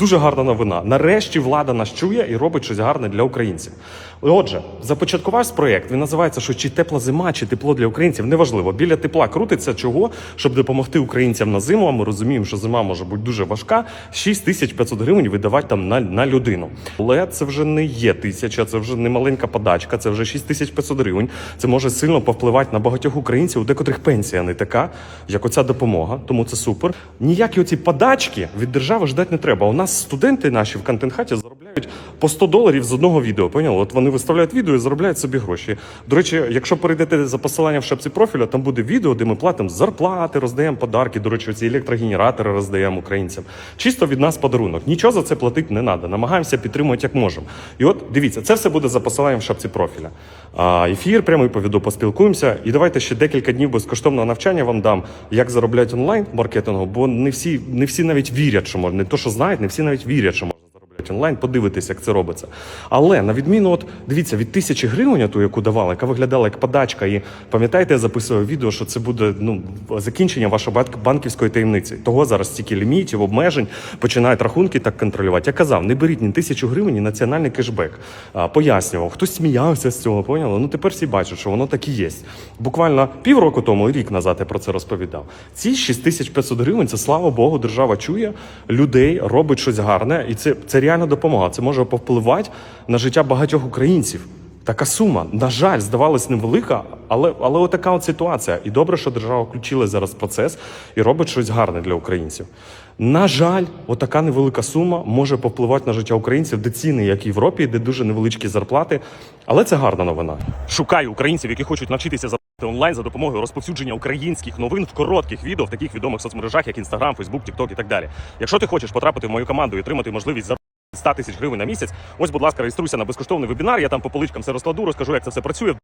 дуже гарна новина. Нарешті влада нас чує і робить щось гарне для українців. Отже, започаткувався проєкт. Він називається, що чи тепла зима, чи тепло для українців. Неважливо. Біля тепла крутиться чого, щоб допомогти українцям на зиму. А ми розуміємо, що зима може бути дуже важка. 6500 гривень видавати там на, на людину. Але це вже не є тисяча, це вже не маленька подачка, це вже 6500 гривень. Це може сильно повпливати на багатьох українців, у декотрих пенсія не така, як оця допомога. Тому це супер. Ніякі оці подачки від держави ждати не треба. У нас студенти наші в контент-хаті заробляють по 100 доларів з одного відео. Поняли? От вони виставляють відео і заробляють собі гроші. До речі, якщо перейдете за посиланням в шапці профіля, там буде відео, де ми платимо зарплати, роздаємо подарки. До речі, ці електрогенератори роздаємо українцям. Чисто від нас подарунок. Нічого за це платити не треба. Намагаємося підтримувати як можемо. І от дивіться, це все буде за посиланням в шапці профіля. А, ефір прямий по відео поспілкуємося. І давайте ще декілька днів безкоштовного навчання вам дам, як заробляти онлайн маркетингу, бо не всі, не всі навіть вірять, що можна. Не то, що знають, не всі навіть вірять, що можна заробляти онлайн, подивитись, як це робиться. Але на відміну, от дивіться, від тисячі гривень, ту, яку давали, яка виглядала як подачка, і пам'ятаєте, я записував відео, що це буде ну закінчення вашої банківської таємниці. Того зараз стільки лімітів, обмежень, починають рахунки так контролювати. Я казав, не беріть ні тисячу гривень, ні національний кешбек. А, пояснював, хтось сміявся з цього, поняли? Ну тепер всі бачать, що воно так і є. Буквально півроку тому, рік назад я про це розповідав. Ці 6500 гривень, це слава Богу, держава чує людей, робить щось гарне, і це, це реальна допомога. Це може повпливати на життя багатьох українців. Така сума, на жаль, здавалась невелика, але, але отака от ситуація. І добре, що держава включилась зараз процес і робить щось гарне для українців. На жаль, отака невелика сума може повпливати на життя українців, де ціни, як в Європі, де дуже невеличкі зарплати. Але це гарна новина. Шукаю українців, які хочуть навчитися за онлайн за допомогою розповсюдження українських новин в коротких відео в таких відомих соцмережах, як Instagram, Facebook, TikTok і так далі. Якщо ти хочеш потрапити в мою команду і отримати можливість 100 тисяч гривень на місяць, ось, будь ласка, реєструйся на безкоштовний вебінар. Я там по поличкам все розкладу, розкажу, як це все працює.